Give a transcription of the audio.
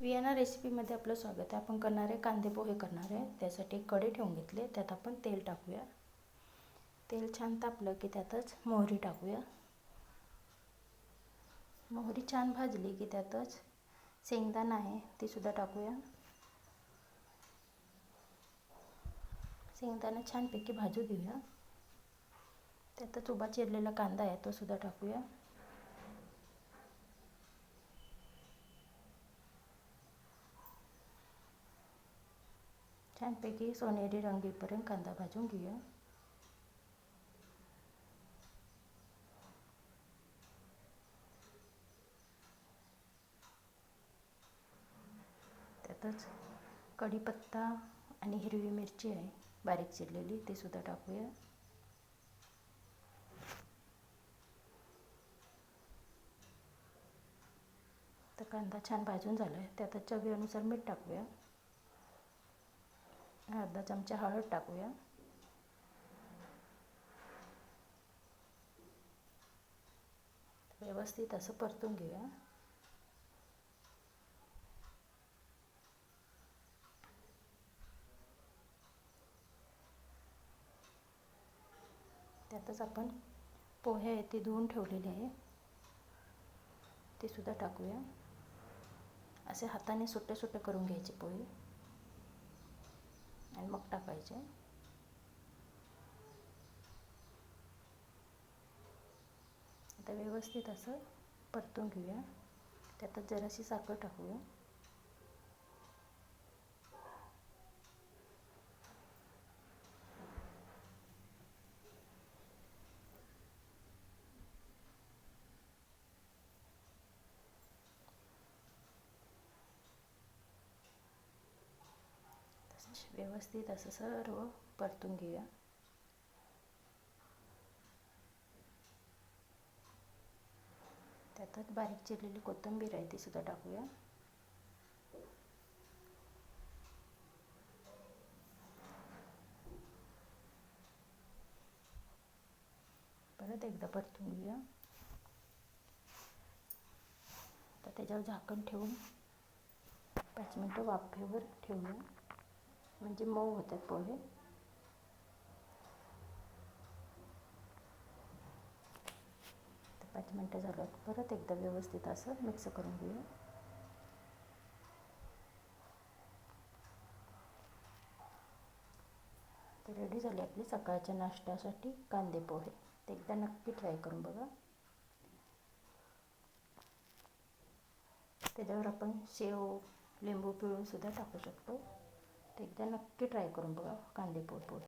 Vienna रेसिपीमध्ये आपलं स्वागत आहे. आपण करणार आहे कांदे पोहे करणार आहे. त्यासाठी कढई ठेवून घेतले त्यात आपण तेल टाकूया. तेल छान तापलं की त्यातच मोहरी टाकूया. मोहरी छान भाजली की त्यातच शेंगदाणा आहे तीसुद्धा टाकूया. शेंगदाणा छानपैकी भाजू देऊया. त्यातच उभा चिरलेला कांदा आहे तो सुद्धा टाकूया. छानपैकी सोनेरी रंगीपर्यंत कांदा भाजून घेऊया त्यातच कढीपत्ता आणि हिरवी मिरची आहे बारीक चिरलेली ती सुद्धा टाकूया तर कांदा छान भाजून झाला आहे त्यातच चवीनुसार मीठ टाकूया अर्धा चमचा हळद टाकूया. व्यवस्थित असं परतून घेऊया. त्यातच आपण पोहे आहे ते धुवून ठेवलेले आहे. ते सुद्धा टाकूया. असे हाताने सुट्टे सुट्टे करून घ्यायचे पोहे. आणि मग टाकायचे. आता व्यवस्थित असं परतून घेऊया. त्यातच जराशी साखर टाकूया. व्यवस्थित असं सर्व परतून घेऊया. त्यातच बारीक चिरलेली कोथिंबीर आहे ती सुद्धा टाकूया. परत एकदा परतून घेऊया. तर त्याच्यावर झाकण ठेवून पाच मिनटं वाफेवर ठेवूया. म्हणजे मऊ होतात पोहे. पाच मिनटं झालं परत एकदा व्यवस्थित असं मिक्स करून घेऊया. तर रेडी झाली आपली सकाळच्या नाश्त्यासाठी कांदे पोहे. ते एकदा नक्की ट्राय करून बघा. त्याच्यावर आपण शेव लिंबू पिळून सुद्धा टाकू शकतो. एकदा नक्की ट्राय करून बघा कांदे पोहे